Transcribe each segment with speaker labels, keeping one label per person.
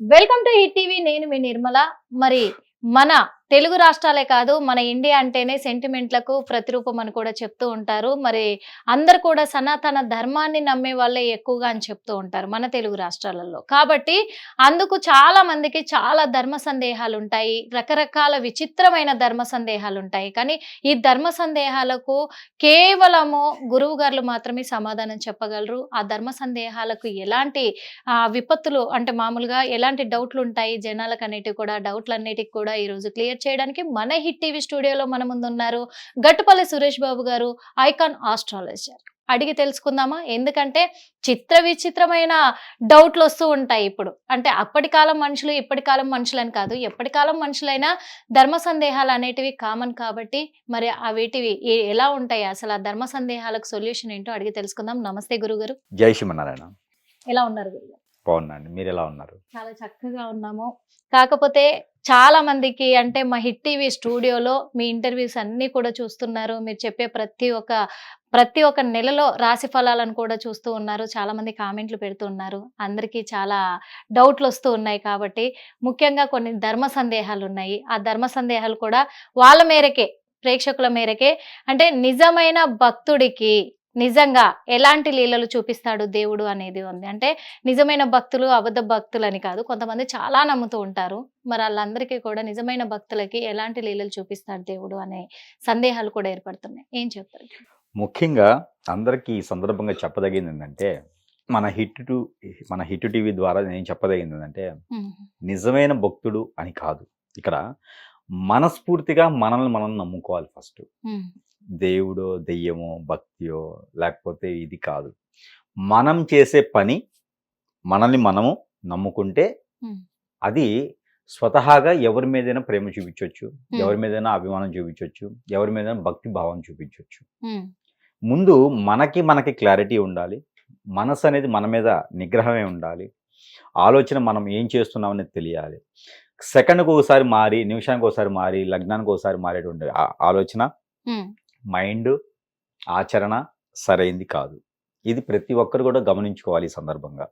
Speaker 1: Welcome to hit TV నేను మీ నిర్మల. మరి మన తెలుగు రాష్ట్రాలే కాదు మన ఇండియా అంటేనే సెంటిమెంట్లకు ప్రతిరూపం అని కూడా చెప్తూ ఉంటారు. మరి అందరు కూడా సనాతన ధర్మాన్ని నమ్మే వాళ్ళే ఎక్కువగా అని చెప్తూ ఉంటారు మన తెలుగు రాష్ట్రాలలో. కాబట్టి అందుకు చాలా మందికి చాలా ధర్మ సందేహాలు ఉంటాయి. రకరకాల విచిత్రమైన ధర్మ సందేహాలు ఉంటాయి. కానీ ఈ ధర్మ సందేహాలకు కేవలము గురువు గారు మాత్రమే సమాధానం చెప్పగలరు. ఆ ధర్మ సందేహాలకు ఎలాంటి విపత్తులు అంటే మామూలుగా ఎలాంటి డౌట్లు ఉంటాయి? జనాలకు అనేటివి కూడా డౌట్లు అన్నిటికి కూడా ఈ రోజు క్లియర్ చేయడానికి మన హిట్ టీవీ స్టూడియోలో మన ముందు ఉన్నారు గట్టుపల్లి సురేష్ బాబు గారు ఐకాన్ ఆస్ట్రాలజర్. అడిగి తెలుసుకుందామా? ఎందుకంటే చిత్ర విచిత్రమైన డౌట్లు వస్తూ ఉంటాయి ఇప్పుడు. అంటే అప్పటి కాలం మనుషులు ఇప్పటి కాలం మనుషులని కాదు. ఎప్పటి కాలం మనుషులైనా ధర్మ సందేహాలు అనేటివి కామన్ కాబట్టి మరి ఆ వీటివి ఏ- ఎలా ఉంటాయి? అసలు ఆ ధర్మ సందేహాలకు సొల్యూషన్ ఏంటో అడిగి తెలుసుకుందాం. నమస్తే గురుగారు.
Speaker 2: జై శ్రీమన్నారాయణ.
Speaker 1: ఎలా ఉన్నారు గురుగారు?
Speaker 2: బాగున్నాండి మీరు ఎలా ఉన్నారు?
Speaker 1: చాలా చక్కగా ఉన్నాము. కాకపోతే చాలా మందికి అంటే మా హిట్ టీవీ స్టూడియోలో మీ ఇంటర్వ్యూస్ అన్నీ కూడా చూస్తున్నారు. మీరు చెప్పే ప్రతి ఒక్క ప్రతి ఒక్క నెలలో రాశి ఫలాలను కూడా చూస్తూ ఉన్నారు. చాలా మంది కామెంట్లు పెడుతున్నారు అందరికీ చాలా డౌట్లు వస్తూ ఉన్నాయి కాబట్టి ముఖ్యంగా కొన్ని ధర్మ సందేహాలు ఉన్నాయి. ఆ ధర్మ సందేహాలు కూడా వాళ్ళ మేరకే ప్రేక్షకుల మేరకే. అంటే నిజమైన భక్తుడికి నిజంగా ఎలాంటి లీలలు చూపిస్తాడు దేవుడు అనేది ఉంది. అంటే నిజమైన భక్తులు అబద్ధ భక్తులు అని కాదు. కొంతమంది చాలా నమ్ముతూ ఉంటారు. మరి వాళ్ళందరికీ కూడా నిజమైన భక్తులకి ఎలాంటి లీలలు చూపిస్తాడు దేవుడు అనే సందేహాలు కూడా ఏర్పడుతున్నాయి. ఏం చెప్తారు?
Speaker 2: ముఖ్యంగా అందరికీ ఈ సందర్భంగా చెప్పదగింది ఏంటంటే మన హిట్ టు మన హిట్ టీవీ ద్వారా నేను చెప్పదగింది ఏంటంటే నిజమైన భక్తుడు అని కాదు. ఇక్కడ మనస్ఫూర్తిగా మనల్ని మనం నమ్ముకోవాలి ఫస్ట్. దేవుడో దెయ్యమో భక్తియో లేకపోతే ఇది కాదు. మనం చేసే పని మనల్ని మనము నమ్ముకుంటే. అది స్వతహాగా ఎవరి మీదైనా ప్రేమ చూపించవచ్చు ఎవరి మీదైనా అభిమానం చూపించవచ్చు ఎవరి మీదైనా భక్తి భావం చూపించవచ్చు ముందు మనకి మనకి క్లారిటీ ఉండాలి. మనసు అనేది మన మీద నిగ్రహమే ఉండాలి. ఆలోచన మనం ఏం చేస్తున్నాం అనేది తెలియాలి. సెకండ్కి ఒకసారి మారి నిమిషానికి ఒకసారి మారి లగ్నానికి ఒకసారి మారేటువంటి ఆలోచన మైండ్ ఆచరణ సరైంది కాదు. ఇది ప్రతి ఒక్కరు కూడా గమనించుకోవాలి ఈ సందర్భంగా.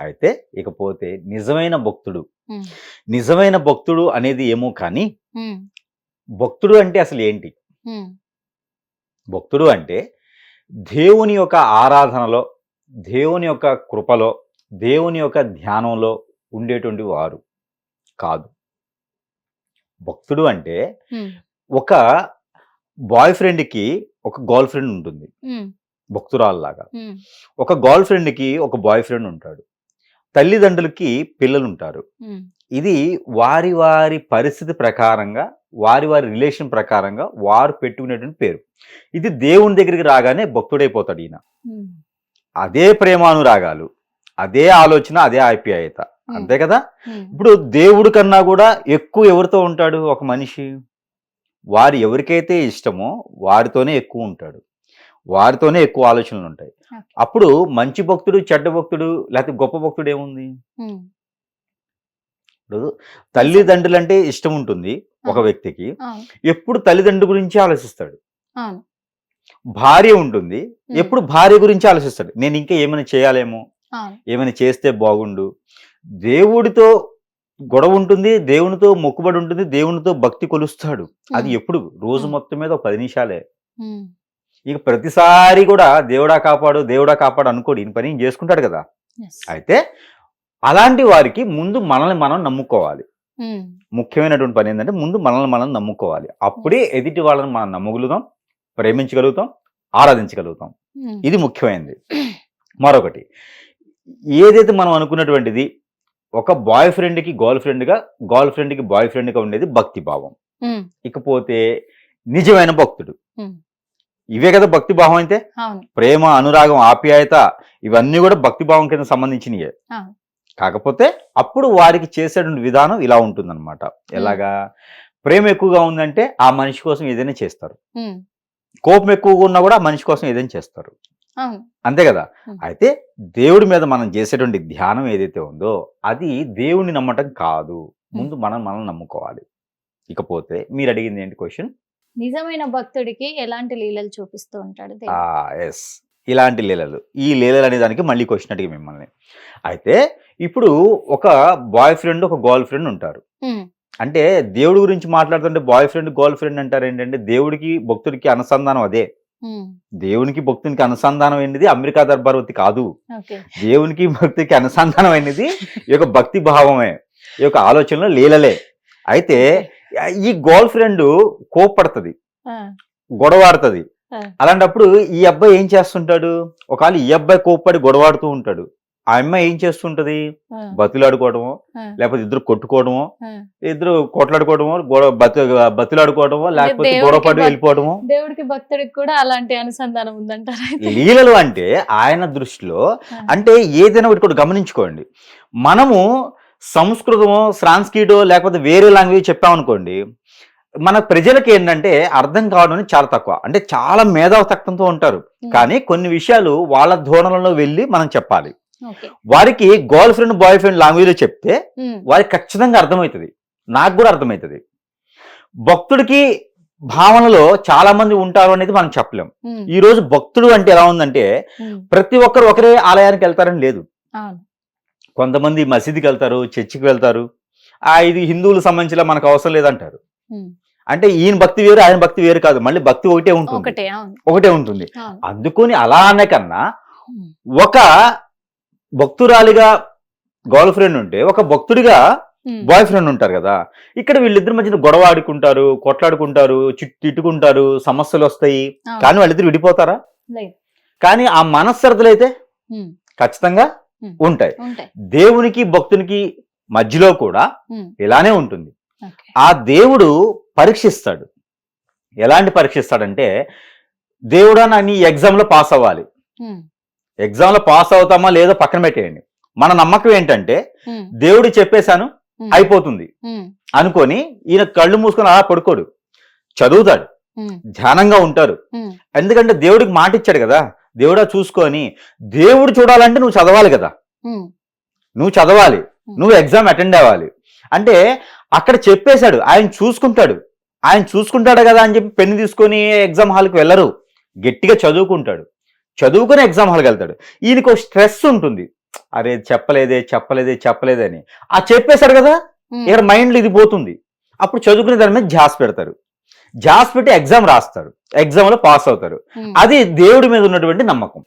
Speaker 2: అయితే ఇకపోతే నిజమైన భక్తుడు
Speaker 1: ఉమ్,
Speaker 2: నిజమైన భక్తుడు అనేది ఏమో కానీ
Speaker 1: ఉమ్,
Speaker 2: భక్తుడు అంటే అసలు ఏంటి?
Speaker 1: ఉమ్,
Speaker 2: భక్తుడు అంటే దేవుని యొక్క ఆరాధనలో దేవుని యొక్క కృపలో దేవుని యొక్క ధ్యానంలో ఉండేటువంటి వారు కాదు. భక్తుడు అంటే ఒక బాయ్ ఫ్రెండ్కి ఒక గర్ల్ ఫ్రెండ్ ఉంటుంది. భక్తురాల్లాగా. ఒక గర్ల్ ఫ్రెండ్కి ఒక బాయ్ ఫ్రెండ్ ఉంటాడు. తల్లిదండ్రులకి పిల్లలు ఉంటారు ఇది వారి వారి పరిస్థితి ప్రకారంగా వారి వారి రిలేషన్ ప్రకారంగా వారు పెట్టుకునేటువంటి పేరు. ఇది దేవుని దగ్గరికి రాగానే భక్తుడైపోతాడు ఈయన. అదే ప్రేమానురాగాలు అదే ఆలోచన అదే ఆప్యాయత. అంతే కదా? ఇప్పుడు దేవుడి కన్నా కూడా ఎక్కువ ఎవరితో ఉంటాడు ఒక మనిషి? వారు ఎవరికైతే ఇష్టమో వారితోనే ఎక్కువ ఉంటాడు. వారితోనే ఎక్కువ ఆలోచనలు ఉంటాయి. అప్పుడు మంచి భక్తుడు చెడ్డ భక్తుడు లేకపోతే గొప్ప భక్తుడు ఏముంది? ఇప్పుడు తల్లిదండ్రులు అంటే ఇష్టం ఉంటుంది ఒక. వ్యక్తికి. ఎప్పుడు తల్లిదండ్రుల గురించి ఆలోచిస్తాడు? భార్య ఉంటుంది. ఎప్పుడు భార్య గురించి ఆలోచిస్తాడు? నేను ఇంకా ఏమైనా చేయాలేమో? ఏమైనా చేస్తే బాగుండు? దేవుడితో గొడవ ఉంటుంది దేవునితో మొక్కుబడి ఉంటుంది దేవునితో భక్తి కొలుస్తాడు. అది ఎప్పుడు? రోజు. మొత్తం మీద ఒక పది నిమిషాలే. ఇక ప్రతిసారి కూడా దేవుడా కాపాడు దేవుడా కాపాడు అనుకోడు. ఈయన పని చేసుకుంటాడు కదా. అయితే అలాంటి వారికి ముందు మనల్ని మనం నమ్ముకోవాలి. ముఖ్యమైనటువంటి పని ఏంటంటే ముందు మనల్ని మనం నమ్ముకోవాలి. అప్పుడే ఎదుటి వాళ్ళని మనం నమ్మగలుగుతాం ప్రేమించగలుగుతాం ఆరాధించగలుగుతాం. ఇది ముఖ్యమైనది. మరొకటి ఏదైతే మనం అనుకున్నటువంటిది ఒక బాయ్ ఫ్రెండ్కి గర్ల్ ఫ్రెండ్గా గర్ల్ ఫ్రెండ్కి బాయ్ ఫ్రెండ్గా ఉండేది భక్తి భావం. ఇకపోతే నిజమైన భక్తుడు. ఇవే కదా భక్తి భావం అయితే? ప్రేమ అనురాగం ఆప్యాయత ఇవన్నీ కూడా భక్తి భావం కింద సంబంధించినయే. కాకపోతే అప్పుడు వారికి చేసేటువంటి విధానం ఇలా ఉంటుందన్నమాట. ఎలాగా? ప్రేమ ఎక్కువగా ఉందంటే ఆ మనిషి కోసం ఏదైనా చేస్తారు. కోపం ఎక్కువగా ఉన్నా కూడా ఆ మనిషి కోసం ఏదైనా చేస్తారు. అంతే కదా. అయితే దేవుడి మీద మనం చేసేటువంటి ధ్యానం ఏదైతే ఉందో అది దేవుణ్ణి నమ్మటం కాదు. ముందు మనం మనం నమ్ముకోవాలి. ఇకపోతే మీరు అడిగింది ఏంటి క్వశ్చన్
Speaker 1: నిజమైన భక్తుడికి ఎలాంటి లీలలు చూపిస్తూ ఉంటాడు?
Speaker 2: ఎస్ ఇలాంటి లీలలు. ఈ లీలలు అనే దానికి మళ్ళీ క్వశ్చన్ అడిగి మిమ్మల్ని. అయితే ఇప్పుడు ఒక బాయ్ ఫ్రెండ్ ఒక గర్ల్ ఫ్రెండ్ ఉంటారు. అంటే దేవుడి గురించి మాట్లాడుతుంటే బాయ్ ఫ్రెండ్ గర్ల్ ఫ్రెండ్ అంటారు ఏంటంటే దేవుడికి భక్తుడికి అనుసంధానం అదే. దేవునికి భక్తునికి అనుసంధానం అయినది అమెరికా దర్బారవతి కాదు. దేవునికి భక్తికి అనుసంధానం అయినది ఈ యొక్క భక్తి భావమే ఈ యొక్క ఆలోచనలో లీలలే. అయితే ఈ గర్ల్ ఫ్రెండ్ కోప్పడుతుంది గొడవాడుతుంది. అలాంటప్పుడు ఈ అబ్బాయి ఏం చేస్తుంటాడు? ఒకవేళ ఈ అబ్బాయి కోప్పడి గొడవాడుతూ ఉంటాడు ఆ అమ్మాయి ఏం చేస్తుంటది? బతులాడుకోవడమో లేకపోతే ఇద్దరు కొట్టుకోవడమో. ఇద్దరు కొట్లాడుకోవడమో గొడవ బతు బతులాడుకోవడమో లేకపోతే
Speaker 1: భక్-
Speaker 2: వెళ్ళిపోవడమో
Speaker 1: దేవుడికి భక్తుడికి కూడా అలాంటి అనుసంధానం ఉందంటారు
Speaker 2: లీలలు అంటే ఆయన దృష్టిలో. అంటే ఏదైనా ఒకటి కూడా గమనించుకోండి. మనము సంస్కృతమో సాంస్క్రిటో లేకపోతే వేరే లాంగ్వేజ్ చెప్పామనుకోండి మన ప్రజలకి ఏంటంటే అర్థం కావడం చాలా తక్కువ. అంటే చాలా మేధావ తత్వంతో ఉంటారు కానీ కొన్ని విషయాలు వాళ్ళ ధోరణిలో వెళ్ళి మనం చెప్పాలి. వారికి గర్ల్ ఫ్రెండ్ బాయ్ ఫ్రెండ్ లాంగ్వేజ్లో చెప్తే
Speaker 1: ఉమ్,
Speaker 2: వారికి ఖచ్చితంగా అర్థమవుతుంది. నాకు కూడా అర్థమవుతుంది. భక్తుడికి భావనలో చాలా మంది ఉంటారు అనేది మనం చెప్పలేం. ఈ రోజు భక్తుడు అంటే ఎలా ఉందంటే ప్రతి ఒక్కరు ఒకరే ఆలయానికి వెళ్తారని లేదు. కొంతమంది మసీదుకి వెళ్తారు చర్చికి వెళ్తారు. ఆ ఇది హిందువులకు సంబంధించిన మనకు అవసరం లేదంటారు. అంటే ఈయన భక్తి వేరు ఆయన భక్తి వేరు కాదు. మళ్ళీ భక్తి ఒకటే ఉంటుంది.
Speaker 1: ఒకటే
Speaker 2: ఉంటుంది. అందుకొని అలా అనే కన్నా ఒక భక్తురాలిగా గర్ల్ ఫ్రెండ్ ఉంటే ఒక భక్తుడిగా
Speaker 1: ఉమ్,
Speaker 2: బాయ్ ఫ్రెండ్ ఉంటారు కదా. ఇక్కడ వీళ్ళిద్దరి మధ్యన గొడవ ఆడుకుంటారు కొట్లాడుకుంటారు తిట్టుకుంటారు సమస్యలు వస్తాయి. కానీ వాళ్ళిద్దరు విడిపోతారా? కానీ ఆ మనస్సరతలు అయితే
Speaker 1: ఉమ్,
Speaker 2: ఖచ్చితంగా
Speaker 1: ఉమ్.
Speaker 2: ఉంటాయి. దేవునికి భక్తునికి మధ్యలో కూడా ఇలానే ఉంటుంది. ఆ దేవుడు పరీక్షిస్తాడు. ఎలాంటి పరీక్షిస్తాడంటే దేవుడా నా నీ ఎగ్జామ్లో పాస్ అవ్వాలి. ఎగ్జామ్లో పాస్ అవుతామా లేదో పక్కన పెట్టేయండి. మన నమ్మకం ఏంటంటే దేవుడు చెప్పేశాను అయిపోతుంది. అనుకొని ఈయన కళ్ళు మూసుకొని అలా పడుకోడు. చదువుతాడు. ధ్యానంగా ఉంటారు. ఎందుకంటే దేవుడికి మాట ఇచ్చాడు కదా. దేవుడా చూసుకొని దేవుడు చూడాలంటే నువ్వు చదవాలి కదా. నువ్వు చదవాలి. నువ్వు ఎగ్జామ్ అటెండ్ అవ్వాలి. అంటే అక్కడ చెప్పేశాడు ఆయన చూసుకుంటాడు. ఆయన చూసుకుంటాడు కదా అని చెప్పి పెన్ను తీసుకొని ఎగ్జామ్ హాల్కి వెళ్ళరు. గట్టిగా చదువుకుంటాడు. చదువుకుని ఎగ్జామ్ హాల్కి వెళ్తాడు. ఈయనకు స్ట్రెస్ ఉంటుంది. అరే చెప్పలేదే చెప్పలేదే చెప్పలేదే అని. ఆ చెప్పేశాడు కదా? ఇక్కడ మైండ్లో ఇది పోతుంది. అప్పుడు చదువుకునే దాని మీద జాస్ పెడతారు. జాస్ పెట్టి ఎగ్జామ్ రాస్తారు. ఎగ్జామ్లో పాస్ అవుతారు. అది దేవుడి మీద ఉన్నటువంటి నమ్మకం.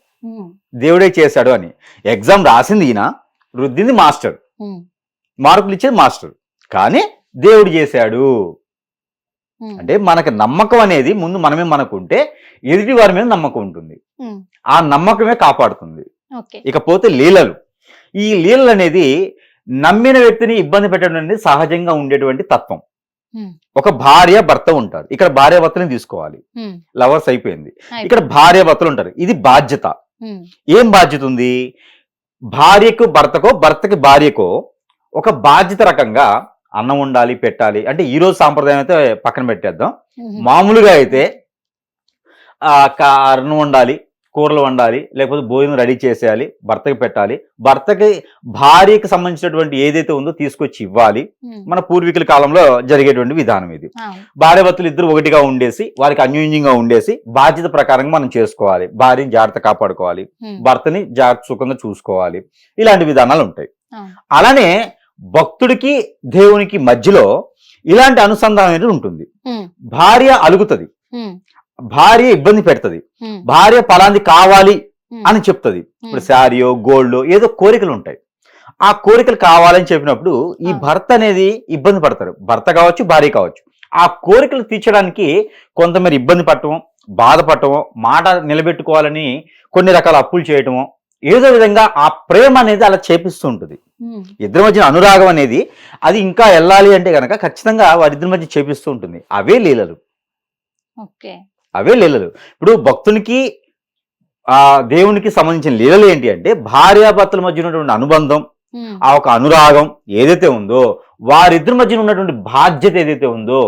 Speaker 2: దేవుడే చేశాడు అని. ఎగ్జామ్ రాసింది ఈయన రుద్దింది మాస్టర్. మార్కులు ఇచ్చేది మాస్టర్. కానీ దేవుడు చేశాడు. అంటే మనకు నమ్మకం అనేది ముందు మనమే మనకుంటే ఎదుటి వారి మీద నమ్మకం ఉంటుంది. ఆ నమ్మకమే కాపాడుతుంది. ఇకపోతే లీలలు. ఈ లీలలు అనేది నమ్మిన వ్యక్తిని ఇబ్బంది పెట్టడం అనేది సహజంగా ఉండేటువంటి తత్వం. ఒక భార్య భర్త ఉంటారు. ఇక్కడ భార్య భర్తని తీసుకోవాలి లవర్స్ అయిపోయింది. ఇక్కడ భార్య భర్తలు ఉంటారు. ఇది బాధ్యత. ఏం బాధ్యత ఉంది? భార్యకు భర్తకో భర్తకి భార్యకో ఒక బాధ్యత రకంగా అన్నం ఉండాలి పెట్టాలి. అంటే ఈ రోజు సాంప్రదాయం అయితే పక్కన పెట్టేద్దాం. మామూలుగా అయితే అన్నం వండాలి కూరలు వండాలి లేకపోతే భోజనం రెడీ చేసేయాలి భర్తకి పెట్టాలి. భర్తకి భార్యకి సంబంధించినటువంటి ఏదైతే ఉందో తీసుకొచ్చి ఇవ్వాలి. మన పూర్వీకుల కాలంలో జరిగేటువంటి విధానం ఇది. భార్య భర్తలు ఇద్దరు ఒకటిగా ఉండేసి వారికి అన్యోన్యంగా ఉండేసి బాధ్యత ప్రకారంగా మనం చేసుకోవాలి. భార్యని జాగ్రత్త కాపాడుకోవాలి. భర్తని జాగ్రత్త సుఖంగా చూసుకోవాలి. ఇలాంటి విధానాలు ఉంటాయి. అలానే భక్తుడికి దేవునికి మధ్యలో ఇలాంటి అనుసంధానం అనేది ఉంటుంది. భార్య అలుగుతుంది. భార్య ఇబ్బంది పెడుతుంది. భార్య పలాంది కావాలి అని చెప్తుంది. ఇప్పుడు శారీయో గోల్డో ఏదో కోరికలు ఉంటాయి. ఆ కోరికలు కావాలని చెప్పినప్పుడు ఈ. భర్త అనేది ఇబ్బంది పడతారు. భర్త కావచ్చు భార్య కావచ్చు. ఆ కోరికలు తీర్చడానికి కొంతమేర ఇబ్బంది పడటం బాధపడటమో మాట నిలబెట్టుకోవాలని కొన్ని రకాల అప్పులు చేయటమో ఏదో విధంగా ఆ ప్రేమ అనేది అలా చేపిస్తూ ఉంటుంది. ఇద్దరి మధ్య అనురాగం అనేది అది ఇంకా వెళ్ళాలి అంటే కనుక ఖచ్చితంగా వారిద్దరి మధ్య చేపిస్తూ ఉంటుంది. అవే లీలలు.
Speaker 1: ఓకే.
Speaker 2: అవే లీలలు. ఇప్పుడు భక్తునికి ఆ దేవునికి సంబంధించిన లీలలు ఏంటి అంటే భార్యాభర్తల మధ్య ఉన్నటువంటి అనుబంధం ఆ ఒక అనురాగం ఏదైతే ఉందో వారిద్దరి మధ్యన ఉన్నటువంటి బాధ్యత ఏదైతే ఉందో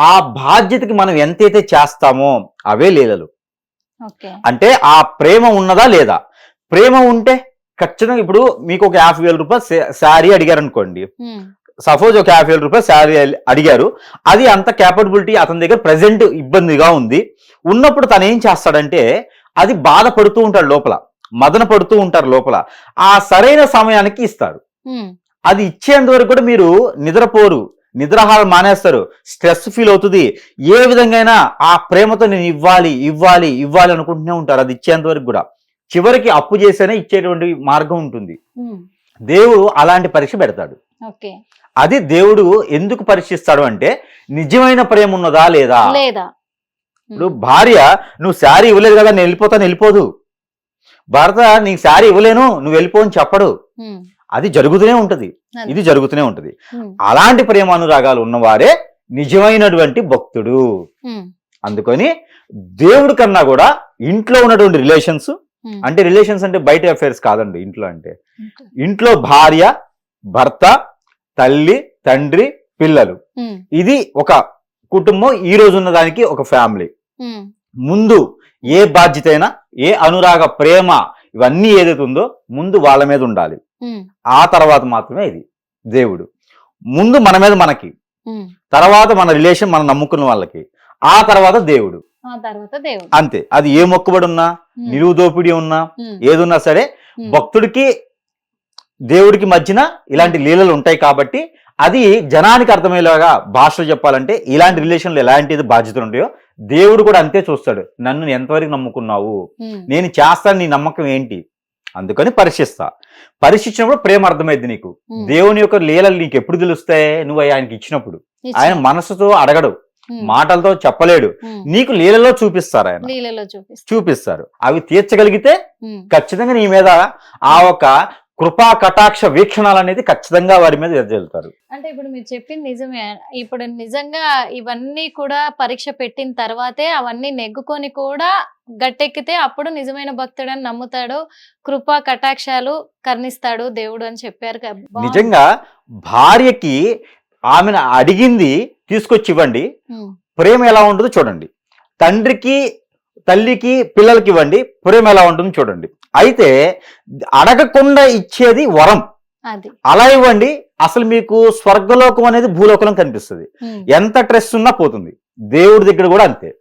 Speaker 2: ఆ బాధ్యతకి మనం ఎంతైతే చేస్తామో అవే లీలలు. అంటే ఆ ప్రేమ ఉన్నదా లేదా? ప్రేమ ఉంటే ఖచ్చితంగా ఇప్పుడు మీకు ఒక యాభై వేల రూపాయలు శారీ అడిగారు అనుకోండి సపోజ్ ఒక యాభై వేల రూపాయలు శారీ అడిగారు. అది అంత క్యాపబిలిటీ అతని దగ్గర ప్రజెంట్ ఇబ్బందిగా ఉంది. ఉన్నప్పుడు తను ఏం చేస్తాడంటే అది బాధపడుతూ ఉంటాడు లోపల. మదన పడుతూ ఉంటారు లోపల. ఆ సరైన సమయానికి ఇస్తారు అది ఇచ్చేంత వరకు కూడా మీరు నిద్రపోరు. నిద్రాహారం మానేస్తారు. స్ట్రెస్ ఫీల్ అవుతుంది. ఏ విధంగా ఆ ప్రేమతో నేను ఇవ్వాలి ఇవ్వాలి ఇవ్వాలి అనుకుంటూనే ఉంటారు. అది ఇచ్చేంత వరకు కూడా. చివరికి అప్పు చేస్తేనే ఇచ్చేటువంటి మార్గం ఉంటుంది.
Speaker 1: ఉమ్,
Speaker 2: దేవుడు అలాంటి పరీక్ష పెడతాడు. అది దేవుడు ఎందుకు పరీక్షిస్తాడు అంటే నిజమైన ప్రేమ ఉన్నదా లేదా?
Speaker 1: లేదా.
Speaker 2: ఇప్పుడు భార్య నువ్వు శారీ ఇవ్వలేదు కదా నేను వెళ్ళిపోతాను వెళ్ళిపోదు. భర్త నీకు శారీ ఇవ్వలేను నువ్వు వెళ్ళిపో అని చెప్పడు.
Speaker 1: ఉమ్,
Speaker 2: అది జరుగుతూనే ఉంటది. ఇది జరుగుతూనే ఉంటది.
Speaker 1: ఉమ్,
Speaker 2: అలాంటి ప్రేమ అనురాగాలు ఉన్నవారే నిజమైనటువంటి భక్తుడు. అందుకని దేవుడి కన్నా కూడా ఇంట్లో ఉన్నటువంటి రిలేషన్స్ అంటే రిలేషన్స్ అంటే బయట అఫైర్స్ కాదండి ఇంట్లో అంటే. ఇంట్లో. భార్య భర్త తల్లి తండ్రి పిల్లలు.
Speaker 1: ఉమ్,
Speaker 2: ఇది ఒక కుటుంబం ఈ రోజు ఉన్న దానికి ఒక ఫ్యామిలీ.
Speaker 1: ఉమ్,
Speaker 2: ముందు ఏ బాధ్యత అయినా ఏ అనురాగ ప్రేమ ఇవన్నీ ఏదైతే ఉందో ముందు వాళ్ళ మీద ఉండాలి. ఆ తర్వాత మాత్రమే ఇది దేవుడు. ముందు మన మీద మనకి. తర్వాత మన రిలేషన్ మనం నమ్ముకున్న వాళ్ళకి. ఆ తర్వాత దేవుడు. అంతే. అది ఏ మొక్కుబడి ఉన్నా నిలువు దోపిడీ ఉన్నా ఏదున్నా సరే భక్తుడికి దేవుడికి మధ్యన ఇలాంటి లీలలు ఉంటాయి కాబట్టి అది జనానికి అర్థమయ్యేలాగా భాషలో చెప్పాలంటే ఇలాంటి రిలేషన్లు ఎలాంటిది బాధ్యతలు ఉంటాయో దేవుడు కూడా అంతే చూస్తాడు. నన్ను ఎంతవరకు నమ్ముకున్నావు? నేను చేస్తాను నీ నమ్మకం ఏంటి? అందుకని పరీక్షిస్తా పరీక్షించినప్పుడు ప్రేమ అర్థమైంది నీకు. దేవుని యొక్క లీలలు నీకు ఎప్పుడు తెలుస్తాయి? నువ్వు ఆయనకి ఇచ్చినప్పుడు.
Speaker 1: ఇచ్చిన-
Speaker 2: ఆయన మనసుతో అడగడు. మాటలతో చెప్పలేడు. నీకు లీలలో చూపిస్తారు ఆయన.
Speaker 1: లీలలో
Speaker 2: చూపిస్తారు. అవి తీర్చగలిగితే ఖచ్చితంగా నీ మీద ఆ ఒక కృపా కటాక్ష వీక్షణాలు అనేది ఖచ్చితంగా వారి మీద వెదజల్లుతారు
Speaker 1: అంటే ఇప్పుడు మీరు చెప్పింది నిజమే. ఇప్పుడు నిజంగా ఇవన్నీ కూడా పరీక్ష పెట్టిన తర్వాతే అవన్నీ నెగ్గుకొని కూడా గట్టెక్కితే అప్పుడు నిజమైన భక్తుడని నమ్ముతాడు. కృపా కటాక్షాలు కర్ణిస్తాడు దేవుడు అని చెప్పారు.
Speaker 2: నిజంగా భార్యకి ఆమెను అడిగింది తీసుకొచ్చి ఇవ్వండి. ప్రేమ ఎలా ఉంటుందో చూడండి. తండ్రికి తల్లికి పిల్లలకి ఇవ్వండి. ప్రేమ ఎలా ఉంటుందో చూడండి. అయితే అడగకుండా ఇచ్చేది వరం. అలా ఇవ్వండి. అసలు మీకు స్వర్గలోకం అనేది భూలోకం కనిపిస్తుంది. ఎంత స్ట్రెస్ ఉన్నా పోతుంది. దేవుడి దగ్గర కూడా అంతే.